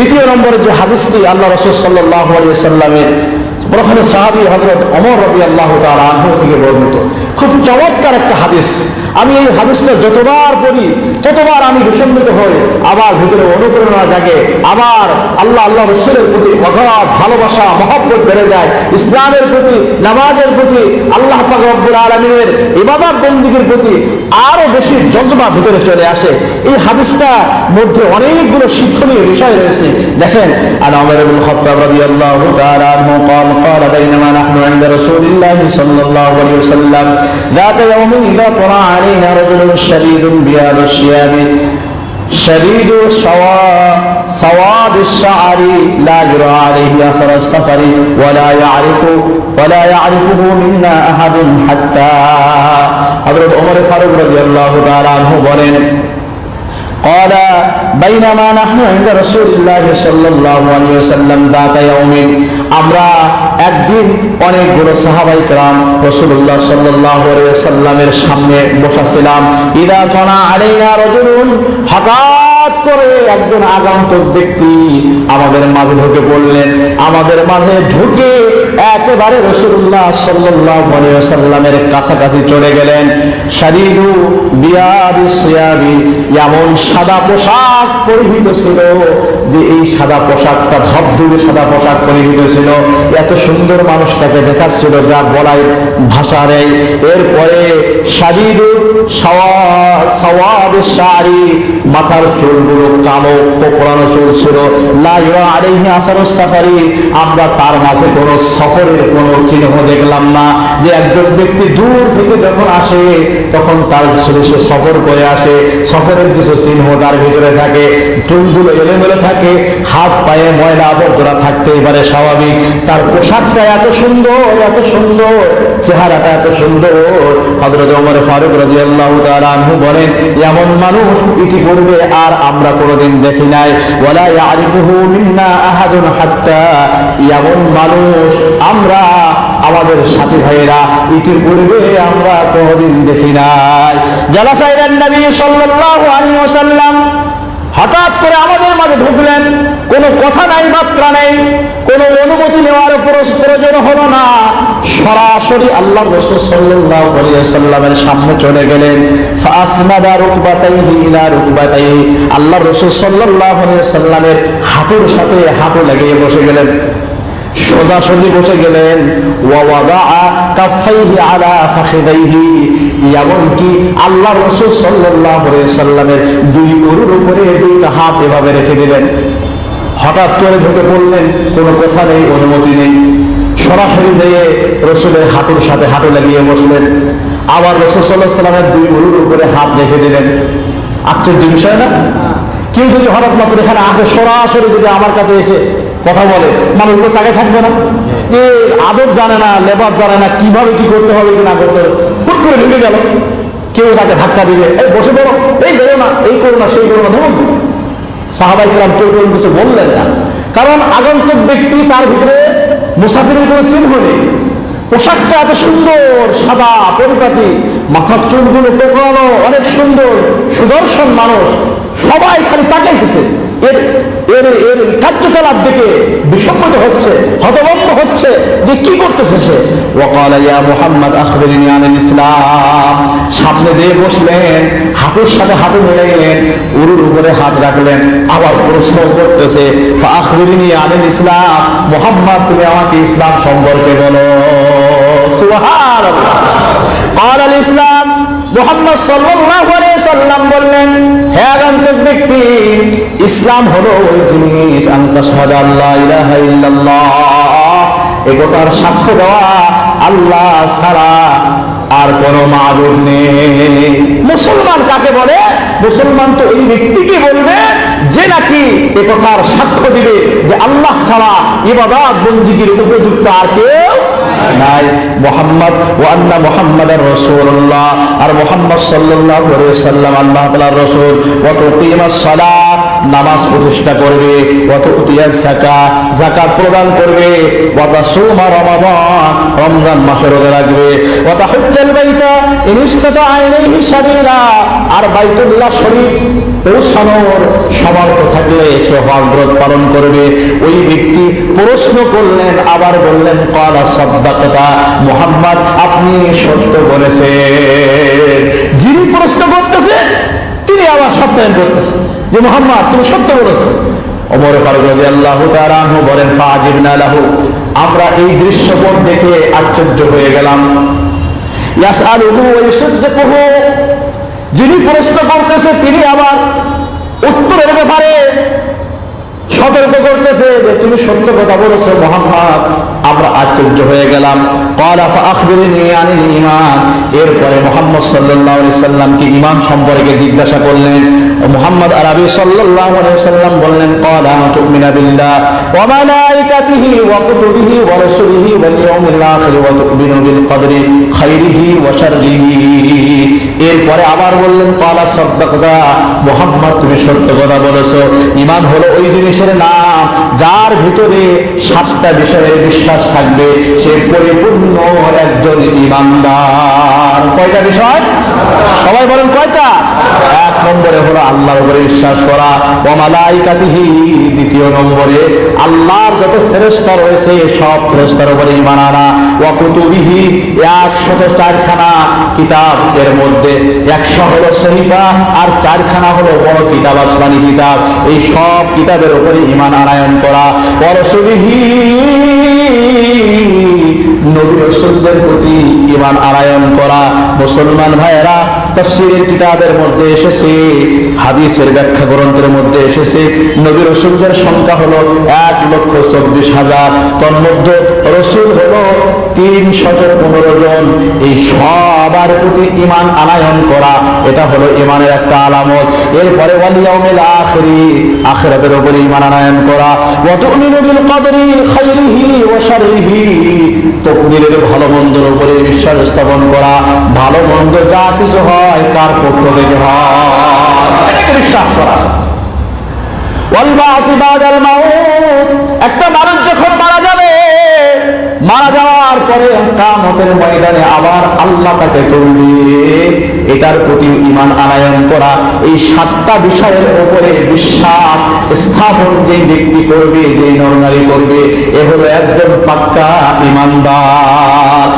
দ্বিতীয় নম্বরে যে হাদিসটি আল্লাহ রসুল সাল্লাহ আলিয়া সাল্লামের প্রথমে সাহাবি হজরত অমর রাজি আল্লাহ তার আগ্রহ থেকে বর্ণিত। খুব চমৎকার একটা হাদিস। আমি এই হাদিসটা যতবার পড়ি, ততবার আমি বিসম্মিত হই, আবার ভিতরে অনুপ্রেরণা জাগে, আবার আল্লাহ আল্লাহ রসুলের প্রতি অগাধ ভালোবাসা, মহব্বত বেড়ে যায়, ইসলামের প্রতি, নামাজের প্রতি, আল্লাহ পাক রব্বুল আলমিনের ইবাদত বন্দীগীর প্রতি আরও বেশি জজবা ভিতরে চলে আসে। এই হাদিসটা মধ্যে অনেকগুলো শিক্ষণীয় বিষয় রয়েছে। দেখেন আর আমার খাত্তাব রাদিয়াল্লাহু তাআলা আনহু قال قال بينما نحن عند رسول الله صلى الله عليه وسلم ذات يوم إذا طلع علينا رجل شديد بياض الشياب شديد سوا- سواد الشعر لا يرى عليه اثر السفر ولا يعرف ولا يعرفه منا احد حتى حضرت عمر ফারুক রাদিয়াল্লাহু তাআলা আনহু বলেন قال بينما نحن عند رسول الله صلى الله عليه وسلم ذات يوم আমরা একদিন অনেকগুলো সাহাবাই کرام রাসূলুল্লাহ সাল্লাল্লাহু আলাইহি সাল্লামের সামনে বসেছিলাম ইদা কানা আলাইনা রাজুলুন হঠাৎ করে একজন আগন্তুক ব্যক্তি আমাদের মাঝে ঢুকে পড়লেন আমাদের মাঝে ঢুকে একেবারে রসুল্লাহ সাল্লামের কাছাকাছি চলে গেলেন। শাদীদু বিয়াদি সিয়াবি, এমন সাদা পোশাক পরিহিত ছিল যে এই সাদা পোশাকটা, ধবধবে সাদা পোশাক পরিহিত ছিল। এত সুন্দর মানুষটাকে দেখাচ্ছিল যা বলাই ভাষা নেই। এরপরে শাদীদু মাথার চুলগুলো কালো কোকড়ানো চুল ছিল। সাফারি, আমরা তার মাঝে কোনো সফরের কোনো চিহ্ন দেখলাম না। যে একজন ব্যক্তি দূর থেকে যখন আসে, তখন তার সে সফর করে আসে। সফরের কিছু চিহ্ন তার ভিতরে থাকে। চুলগুলো এলোমেলো থাকে। হাত পায়ে ময়লা আবর্জনা থাকতেই পারে স্বাভাবিক। তার পোশাকটা এত সুন্দর এত সুন্দর, চেহারাটা এত সুন্দর। হজরত ওমর ফারুক রাদিয়াল্লাহু তাআলা আনহু বলেন এমন মানুষ ইতিপূর্বে আর আমরা কোনোদিন দেখি নাই। ওয়ালা আহাদুন হাত্তা। এমন মানুষ আমরা, আমাদের সাথী ভাইয়েরা ইতিপূর্বে আমরা কোনোদিন দেখি নাই। জালাসাইরান নবী সাল্লাল্লাহু আলাইহি ওয়াসাল্লাম হঠাৎ করে আমাদের মাঝে ঢুকলেন। কোনো কথা নাই, মাত্রা নেই। কোনো অনুমতি নেওয়ার প্রয়োজন হলো না। সরাসরি আল্লাহ রসুল্লাহামের সামনে চলে গেলেন। আল্লাহ রসুল সাল্লাহ সাল্লামের হাতের সাথে হাতে লাগিয়ে বসে গেলেন। সোজাসুজি বসে গেলেন। এমনকি আল্লাহ রসুল আলাইহি সাল্লামের দুই গরুর উপরে দুইটা হাত এভাবে রেখে দিলেন। হঠাৎ করে ঢুকে পড়লেন, কোনো কথা নেই, অনুমতি নেই। সরাসরি যেয়ে রসুলের হাঁটুর সাথে হাঁটু লাগিয়ে বসলেন। আবার রসুল সাল্লাহ সাল্লামের দুই গরুর উপরে হাত রেখে দিলেন। আশ্চর্য বিষয় না? কেউ যদি হঠাৎ মাত্র এখানে আসে, সরাসরি যদি আমার কাছে এসে কথা বলে মানুষগুলো তাকে থাকবে না। যে আদব জানে না লেবার জানে না কীভাবে কি করতে হবে কি না করতে হবে হুট করে ঢুকে গেল। কেউ তাকে ধাক্কা দিবে এই বসে পড়ো এই বেরো না এই করো না সেই করো না। ধরুন সাহাবাই কালাম কেউ কেউ কিছু বললেন না। কারণ আগন্তুক ব্যক্তি তার ভিতরে মুসাফিরের কোনো চিহ্ন নেই। পোশাকটা এত সুন্দর, সাদা, পরিপাটি, মাথার চুলগুলো কোকড়ানো অনেক সুন্দর, সুদর্শন মানুষ, সবাই খালি তাকাইতেছে। এর এর এর কার্যকলাপ দেখে বিসম্মত হচ্ছে, হতভম্ব হচ্ছে যে কি করতেছে সে। ইয়া আখবিরনি আনিল ইসলাম। সামনে যেয়ে বসলেন, হাঁটুর সাথে হাঁটু মিলে উরুর উপরে হাত রাখলেন, আবার প্রশ্ন করতেছে আখবিরনি আনিল ইসলাম, মুহাম্মদ, তুমি আমাকে ইসলাম সম্পর্কে বলো। قال الاسلام মোহাম্মদ সাল্লাল্লাহু আলাইহি সাল্লাম বললেন হে আগন্তুক ব্যক্তি ইসলাম হলো ওই জিনিস আনতা শাহাদা আল্লাহ ইলাহা ইল্লাল্লাহ একথার সাক্ষ্য দেওয়া আল্লাহ ছাড়া আর কোন মাবুদ নেই মুসলমান কাকে বলে মুসলমান তো এই ব্যক্তিকে বলবে যে নাকি এ কথার সাক্ষ্য দিবে যে আল্লাহ ছাড়া ইবাদত বন্দিগির উপযুক্ত আর কেউ নাই মোহাম্মদ ওয়ান্না মোহাম্মদ রসুল্লাহ আর মোহাম্মদ আলাইহি সাল্লাম আল্লাহ তাআলার রাসূল। তুকিমাস সালাত নামাজ প্রতিষ্ঠা করবে। ওয়া তুতিয়াস যাকাত যাকাত প্রদান করবে। ওয়া তাসুমা রমাদান, রমজান মাসে রোজা রাখবে। ওয়া তাহুজ্জাল বাইতা, ইন ইসতাতা ইলাইহি সাবিলা। আর বাইতুল্লাহ শরীফ পৌঁছানোর সমর্থ থাকলে সে হজরত পালন করবে। ওই ব্যক্তি প্রশ্ন করলেন, আবার বললেন, কলা সদ্দাকতা মোহাম্মদ, আপনি সত্য বলেছেন। যিনি প্রশ্ন করতেছে, তিনি আবার সত্যায়ন করতেছে যে, মোহাম্মদ, তুমি সত্য বলেছ। ওমর ফারুক রাদিয়াল্লাহু তাআলা আনহু বলেন, ফাজিবনা লাহু। আমরা এই দৃশ্যপট দেখে আশ্চর্য হয়ে গেলাম। ইয়াসআলুহু ওয়া ইউসাদ্দিকুহু যিনি প্রশ্ন করতেছে, তিনি আবার উত্তরের ব্যাপারে সতর্ক করতেছে যে তুমি সত্য কথা বলেছ, মোহাম্মদ, আমরা আশ্চর্য হয়ে গেলাম। এরপরে মোহাম্মদ আলাইহি সাল্লামকে ঈমান সম্পর্কে জিজ্ঞাসা করলেন? মোহাম্মদ আরবি সাল্লাম বললেন, ক্বালা তুমিনা বিল্লাহ। ইয়াউমিল আখির ওয়া তুমিনু বিল কদরি খাইরিহি ওয়া শাররিহি এরপরে আবার বললেন ক্বালা সাদ্দাকতা, মোহাম্মদ, তুমি সত্য কথা বলেছ। ঈমান হলো ওই জিনিসের নাম যার ভিতরে সাতটা বিষয়ে বিশ্বাস থাকবে, সে পরিপূর্ণ একজন ইমানদার। কয়টা বিষয়? সবাই বলেন কয়টা? নম্বরে হলো আল্লাহর উপরে বিশ্বাস করা ওমালাইকাতিহি দ্বিতীয় নম্বরে আল্লাহর যত ফেরেশতা রয়েছে, সব ফেরেশতার উপরে ঈমান আনা, ওয়া কুতুবিহি, একশত চারখানা কিতাব এর মধ্যে। একশো হলো সহিফা, আর চারখানা হলো বড় কিতাব, আসমানি কিতাব। এই সব কিতাবের উপরে ইমান আনায়ন করা। ওয়া রাসূলিহি করা। মুসলমান ভাইয়েরা, তাফসীরের কিতাবের মধ্যে এসেছে, হাদিসের ব্যাখ্যা গ্রন্থের মধ্যে এসেছে নবী রসুলদের সংখ্যা হলো এক লক্ষ চব্বিশ হাজার। তন্মধ্যে রসুল হলো তিন শত পনেরো জন। এই সবার প্রতি ইমান আনায়ন করা, এটা হলো ইমানের একটা আলামত। এরপরে ওয়ালিয়াউমিল আখিরি, আখিরাতের উপরে ইমান আনায়ন করা। ওয়া বিল কদরি খাইরিহি ওয়া শাররিহি। তকদিরের ভালো মন্দের উপরে বিশ্বাস স্থাপন করা। ভালো মন্দ যা কিছু হয় তার পক্ষ থেকে হয়। বিশ্বাস করা। একটা মানুষ যখন মারা যাবে মারা যাওয়ার পরে কামতের ময়দানে আবার আল্লাহ তাকে তুলবে এটার প্রতি ইমান আনায়ন করা এই সাতটা বিষয়ের উপরে বিশ্বাস স্থাপন যে ব্যক্তি করবে, যে নরনারী করবে, এ হলো একজন পাক্কা ইমানদার